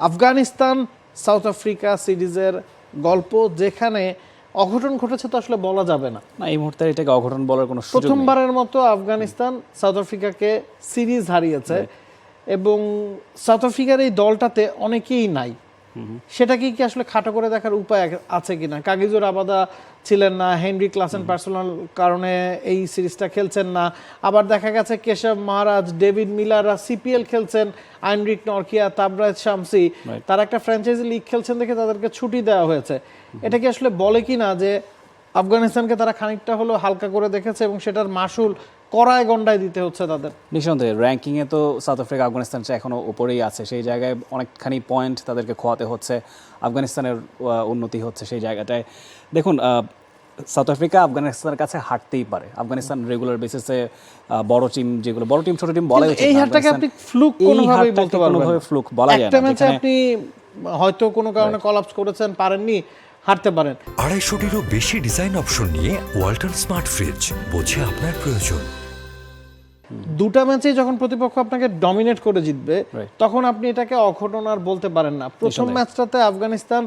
Afghanistan south Africa সিরিজের গল্প যেখানে অঘটন ঘটেছে তো আসলে বলা যাবে না। না এই মুহূর্তে এটাকে অঘটন বলার কোনো প্রথমবারের মতো আফগানিস্তান সাউথ আফ্রিকাকে সিরিজ হারিয়েছে এবং সাউথ আফ্রিকার এই দলটাতে অনেকেই নাই। সেটাকে কি আসলে খাটো করে দেখার উপায় আছে কিনা? কাগিজুর আবাদা ছিলেন না হেনরি ক্লাসেন পার্সোনাল কারণে এই সিরিজটা খেলছেন না। আবার দেখা গেছে কেশব মহারাজ ডেভিড মিলাররা সিপিএল খেলছেন আইনরিক নরকিয়া তাবরাজ শামসি। তারা একটা ফ্র্যাঞ্চাইজি লিগ খেলছেন দেখে তাদেরকে ছুটি দেওয়া হয়েছে। এটা কি আসলে বলে কি না যে আফগানিস্তানকে তারা খানিকটা হলেও হালকা করে দেখেছে এবং সেটার মাসুল কড়ায় গন্ডায় দিতে হচ্ছে তাদের। নিঃসন্দেহে র্যাঙ্কিংয়ে তো সাউথ আফ্রিকা আফগানিস্তান চেয়ে এখনও উপরেই আছে। সেই জায়গায় অনেকখানি পয়েন্ট তাদেরকে খোয়াতে হচ্ছে। আফগানিস্তানের উন্নতি হচ্ছে সেই জায়গাটায়। দেখুন সাউথ আফ্রিকা আফগানিস্তানের কাছে হারতেই পারে। আফগানিস্তান রেগুলার বেসিসে বড় টিম যেগুলো বড় টিম ছোট টিম কিন্তু এই হারটাকে আপনি ফ্লুক কোনোভাবেই বলতে পারবেন। ফ্লুক বলা যায় একটা না। ম্যাচে যেখানে- আপনি হয়তো কোনো কারণে কলাপস করেছেন পারেননি। হারতে পারেন। আড়াইশোটিরও বেশি ডিজাইন অপশন নিয়ে ওয়ালটন স্মার্ট ফ্রিজ বোঝে আপনার প্রয়োজন। দুটা ম্যাচেই যখন প্রতিপক্ষ আপনাকে ডমিনেট করে জিতবে তখন আপনি এটাকে অঘটন আর বলতে পারেন না। প্রথম ম্যাচটাতে আফগানিস্তান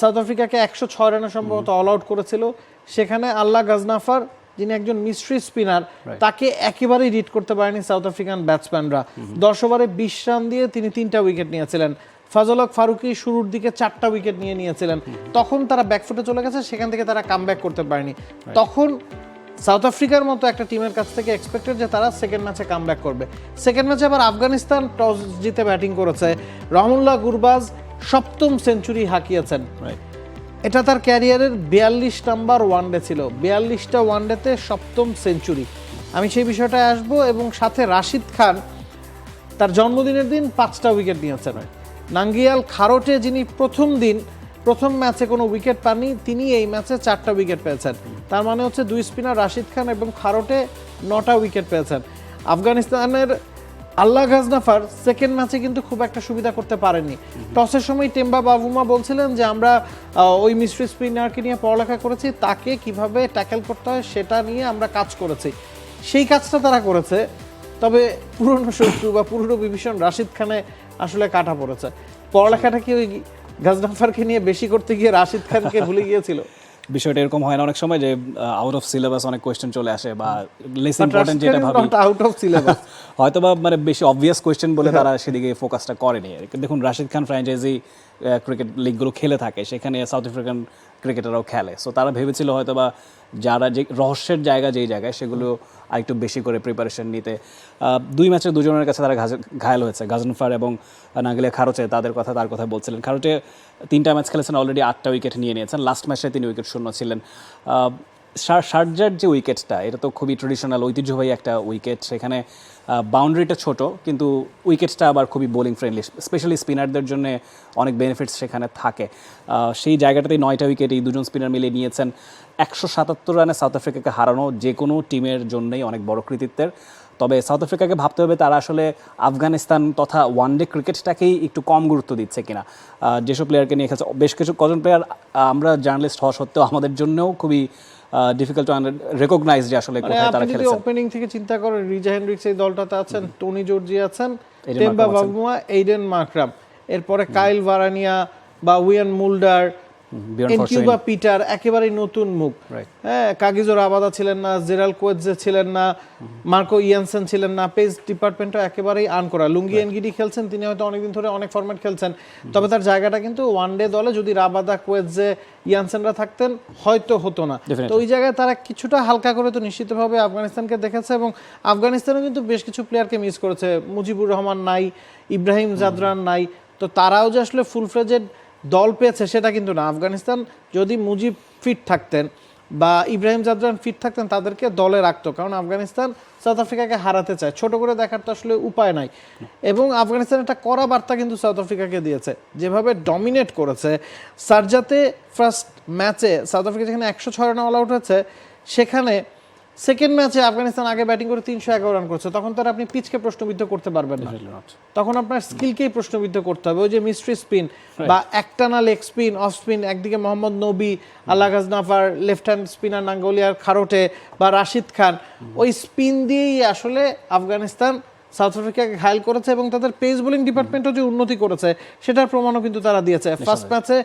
সাউথ আফ্রিকাকে একশো ছয় রানে সম্ভবত অল আউট করেছিল। সেখানে আল্লাহ গাজনাফার যিনি একজন মিস্ট্রি স্পিনার তাকে একেবারেই রিড করতে পারেনি সাউথ আফ্রিকান ব্যাটসম্যানরা দশ ওভারে বিশ রান দিয়ে তিনি তিনটা উইকেট নিয়েছিলেন। ফাজলক ফারুকি শুরুর দিকে চারটা উইকেট নিয়ে নিয়েছিলেন। তখন তারা ব্যাকফুটে চলে গেছে সেখান থেকে তারা কাম করতে পারেনি। তখন সাউথ আফ্রিকার মতো একটা টিমের কাছ থেকে এক্সপেক্টেড যে তারা সেকেন্ড ম্যাচে কাম করবে। সেকেন্ড ম্যাচে আবার আফগানিস্তান টস জিতে ব্যাটিং করেছে। রহমুল্লাহ গুরবাজ সপ্তম সেঞ্চুরি হাঁকিয়েছেন. এটা তার ক্যারিয়ারের বিয়াল্লিশ নাম্বার ওয়ানডে ছিল। বিয়াল্লিশটা ওয়ানডেতে সপ্তম সেঞ্চুরি আমি সেই বিষয়টায় আসব এবং সাথে রাশিদ খান তার জন্মদিনের দিন পাঁচটা উইকেট নিয়েছেন। নাঙ্গিয়াল খারোটে যিনি প্রথম দিন প্রথম ম্যাচে কোনো উইকেট পাননি তিনি এই ম্যাচে চারটা উইকেট পেয়েছেন। তার মানে হচ্ছে দুই স্পিনার রাশিদ খান এবং খারোটে নটা উইকেট পেয়েছেন। আফগানিস্তানের আল্লাহ গাজনাফার সেকেন্ড ম্যাচে কিন্তু খুব একটা সুবিধা করতে পারেননি। টসের সময় টেম্বা বাবুমা বলছিলেন যে আমরা ওই মিস্ট্রি স্পিনারকে নিয়ে পড়ালেখা করেছি তাকে কীভাবে ট্যাকেল করতে হয় সেটা নিয়ে আমরা কাজ করেছি। সেই কাজটা তারা করেছে। তবে পুরনো শত্রু বা পুরনো বিভীষণ রাশিদ খানে আসলে কাটা পড়েছে। পড়ালেখাটা কি ওই গাজনাফারকে নিয়ে বেশি করতে গিয়ে রাশিদ খানকে ভুলে গিয়েছিল? বিষয়টা এরকম হয় না অনেক সময় যে আউট অফ সিলেবাস অনেক কোয়েশ্চেন চলে আসে বা লেস ইম্পর্টেন্ট যেটা ভাবি আউট অফ সিলেবাস হয়তো বা মানে বেশি অবভিয়াস কোয়েশ্চেন বলে তারা সেদিকে ফোকাসটা করেনি। দেখুন রাশিদ খান ফ্র্যাঞ্চাইজি ক্রিকেট লিগগুলো খেলে থাকে। সেখানে সাউথ আফ্রিকান ক্রিকেটাররাও খেলে। সো তারা ভেবেছিল হয়তো বা যারা যে রহস্যের জায়গা যেই জায়গায়, সেগুলো আরেকটু বেশি করে প্রিপারেশন নিতে। দুই ম্যাচে দুজনের কাছে তারা ঘায়াল হয়েছে। গাজনফার এবং নাগিলে খারোচে তাদের কথা তার কথা বলছিলেন। খারোচে তিনটা ম্যাচ খেলেছেন অলরেডি আটটা উইকেট নিয়ে নিয়েছেন। লাস্ট ম্যাচে তিনি উইকেট শূন্য ছিলেন। শারজার যে উইকেটটা, এটা তো খুবই ট্রেডিশনাল ঐতিহ্যবাহী একটা উইকেট। সেখানে বাউন্ডারিটা ছোট, কিন্তু উইকেটটা আবার খুবই বোলিং ফ্রেন্ডলি স্পেশালি স্পিনারদের জন্য অনেক বেনিফিটস সেখানে থাকে। সেই জায়গাটাতেই নয়টা উইকেট এই দুজন স্পিনার মিলে নিয়েছেন। একশো সাতাত্তর রানে সাউথ আফ্রিকাকে হারানো যে কোনো টিমের জন্যই অনেক বড় কৃতিত্বের। তবে সাউথ আফ্রিকাকে ভাবতে হবে তারা আসলে আফগানিস্তান তথা ওয়ানডে ক্রিকেটটাকেই একটু কম গুরুত্ব দিচ্ছে কিনা। যেসব প্লেয়ারকে নিয়ে খেলছে বেশ কিছু কজন প্লেয়ার আমরা জার্নালিস্ট হওয়া সত্ত্বেও আমাদের জন্যও খুবই ডিফিকাল্ট টু রেকগনাইজ যে আসলে মানে কোথায় তারা আপনি ওপেনিং থেকে চিন্তা করেন রিজা হেনরিক্স এই দলটাতে আছেন টনি জর্জি আছেন টেম্বা এইডেন মার্ক্রাম এরপরে কাইল ভারানিয়া বা উইয়ান মুল্ডার এনকিউবা পিটার একেবারেই নতুন মুখ. হ্যাঁ কাগিজোর আবাদা ছিলেন না জেরাল কোয়েজে ছিলেন না মার্কো ইয়ানসেন ছিলেন না পেজ ডিপার্টমেন্টও একেবারেই আন করা। লুঙ্গি এনগিডি খেলছেন তিনি হয়তো অনেকদিন ধরে অনেক ফরম্যাট খেলছেন। তবে তার জায়গাটা কিন্তু ওয়ান ডে দলে যদি রাবাদা কোয়েজে ইয়ানসেনরা থাকতেন হয়তো হতো না। তো ওই জায়গায় তারা কিছুটা হালকা করে তো নিশ্চিতভাবে আফগানিস্তানকে দেখেছে এবং আফগানিস্তানও কিন্তু বেশ কিছু প্লেয়ারকে মিস করেছে। মুজিবুর রহমান নাই ইব্রাহিম জাদরান নাই। তো তারাও যে আসলে ফুল ফ্লেজেড দল পেয়েছে সেটা কিন্তু না। আফগানিস্তান যদি মুজিব ফিট থাকতেন বা ইব্রাহিম জাদরান ফিট থাকতেন, তাদেরকে দলে রাখতো। কারণ আফগানিস্তান সাউথ আফ্রিকাকে হারাতে চায়। ছোট করে দেখার তো আসলে উপায় নাই। এবং আফগানিস্তান একটা কড়া বার্তা কিন্তু সাউথ আফ্রিকাকে দিয়েছে। যেভাবে ডমিনেট করেছে সারজাতে ফার্স্ট ম্যাচে সাউথ আফ্রিকা যেখানে একশো ছয় রান অল আউট হয়েছে, সেখানে সেকেন্ড ম্যাচে আফগানিস্তান আগে ব্যাটিং করে তিনশো এগারো রান করছে তখন তারা আপনি পিচকে প্রশ্নবিদ্ধ করতে পারবেন না। তখন আপনার স্কিলকেই প্রশ্নবিদ্ধ করতে হবে। ওই যে মিস্ট্রি স্পিন বা একটানা লেগ স্পিন অফ স্পিন একদিকে Mohammad Nabi Allah Ghazanfar left hand spinner Nangeyalia Kharote বা রাশিদ খান ওই স্পিন দিয়েই আসলে আফগানিস্তান সাউথ আফ্রিকাকে ঘায়ল করেছে এবং তাদের পেস বোলিং ডিপার্টমেন্টও যে উন্নতি করেছে সেটার প্রমাণও কিন্তু তারা দিয়েছে। ফার্স্ট ম্যাচে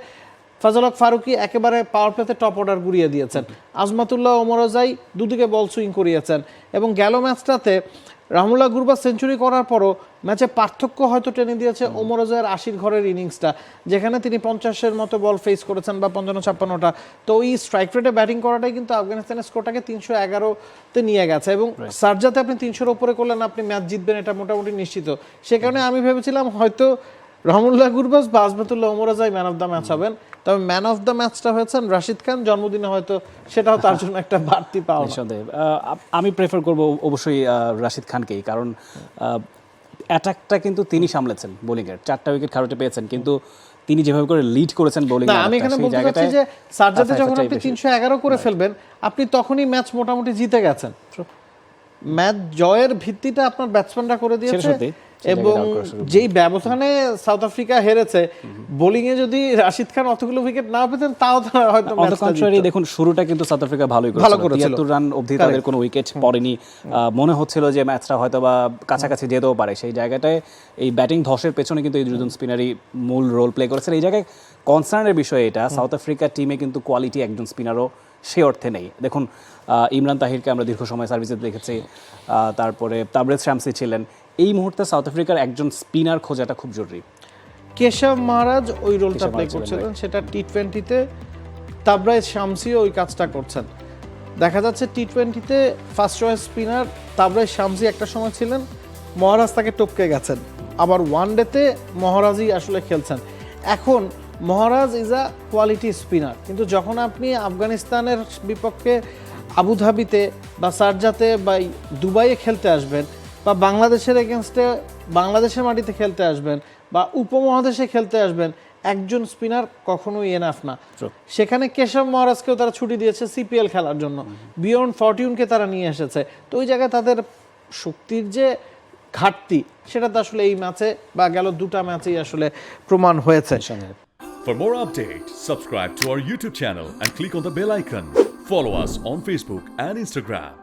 ফাজলক ফারুকি একেবারে পাওয়ার প্লেতে টপ অর্ডার গুড়িয়ে দিয়েছেন। আজমাতুল্লাহ ওমরজাই দুদিকে বল সুইং করিয়েছেন এবং গেল ম্যাচটাতে রাহুল্লাহ গুরবা সেঞ্চুরি করার পরও ম্যাচে পার্থক্য হয়তো টেনে দিয়েছে ওমরজায়ের আশির ঘরের ইনিংসটা যেখানে তিনি পঞ্চাশের মতো বল ফেস করেছেন বা পঞ্চান্ন ছাপ্পান্নটা তো ওই স্ট্রাইক রেটে ব্যাটিং করাটাই কিন্তু আফগানিস্তানের স্কোরটাকে তিনশো এগারোতে নিয়ে গেছে এবং সার্জাতে আপনি তিনশোর ওপরে করলেন আপনি ম্যাচ জিতবেন এটা মোটামুটি নিশ্চিত। সে কারণে আমি ভেবেছিলাম হয়তো রহমুল্লাহ গুরবাজ বা Azmatullah Omarzai man of the match হবেন। তবে ম্যান অফ দ্য ম্যাচটা হয়েছেন রাশিদ খান। জন্মদিনে হয়তো সেটাও তার জন্য একটা বাড়তি পাওয়া আমি প্রেফার করব অবশ্যই রাশিদ খানকেই। কারণ অ্যাটাকটা কিন্তু তিনি সামলেছেন বোলিংয়ের চারটা উইকেট খারুটে পেয়েছেন কিন্তু তিনি যেভাবে করে লিড করেছেন বোলিং আমি এখানে বলতে চাচ্ছি যে সার্জাতে যখন আপনি তিনশো এগারো করে ফেলবেন আপনি তখনই ম্যাচ মোটামুটি জিতে গেছেন। ম্যাচ জয়ের ভিত্তিটা আপনার ব্যাটসম্যানরা করে দিয়েছে। এবং যেই ব্যবধানে সাউথ আফ্রিকা হেরেছে বোলিং এ যদি রাশিদ খান অতগুলো উইকেট না পেতেন তাও তারা হয়তো অন কন্ট্রারি দেখুন শুরুটা কিন্তু সাউথ আফ্রিকা ভালোই ভালো করেছিল। করেছিল। তিয়াত্তর রান অবধি তাদের কোনো উইকেট পড়েনি। মনে হচ্ছিল যে ম্যাচটা হয়তো বা কাছাকাছি যেতেও পারে। সেই জায়গাটায় এই ব্যাটিং ধসের পেছনে কিন্তু এই দুজন স্পিনারই মূল রোল প্লে করেছেন। এই জায়গায় কনসার্নের বিষয় এটা। সাউথ আফ্রিকার টিমে কিন্তু কোয়ালিটি একজন স্পিনারও সে অর্থে নেই। দেখুন ইমরান তাহিরকে আমরা দীর্ঘ সময় সার্ভিসে দেখেছি। তারপরে তাবরেজ শামসি ছিলেন। এই মুহূর্তে সাউথ আফ্রিকার একজন স্পিনার খোঁজাটা খুব জরুরি। কেশব মহারাজ ওই রোলটা প্লে করছিলেন সেটা টি টোয়েন্টিতে তাবরাইজ শামসিও ওই কাজটা করছেন। দেখা যাচ্ছে টি টোয়েন্টিতে first choice spinner Tabraiz Shamsi একটা সময় ছিলেন মহারাজ তাকে টপকে গেছেন। আবার ওয়ান ডেতে মহারাজই আসলে খেলছেন। এখন Maharaj is a quality spinner কিন্তু যখন আপনি আফগানিস্তানের বিপক্ষে আবুধাবিতে বা সারজাতে বা দুবাইয়ে খেলতে আসবেন বা বাংলাদেশের এগেনস্টে বাংলাদেশের মাটিতে খেলতে আসবেন বা উপমহাদেশে খেলতে আসবেন একজন স্পিনার কখনোই এনাফ না। সেখানে কেশব মহারাজকেও তারা ছুটি দিয়েছে সিপিএল খেলার জন্য। বিয়ন্ড ফরটিউনকে তারা নিয়ে এসেছে। তো ওই জায়গায় তাদের শক্তির যে ঘাটতি সেটা তো আসলে এই ম্যাচে বা গেল দুটা ম্যাচেই আসলে প্রমাণ হয়েছে। For more updates, subscribe to our YouTube channel and click on the bell icon. Follow us on Facebook and Instagram.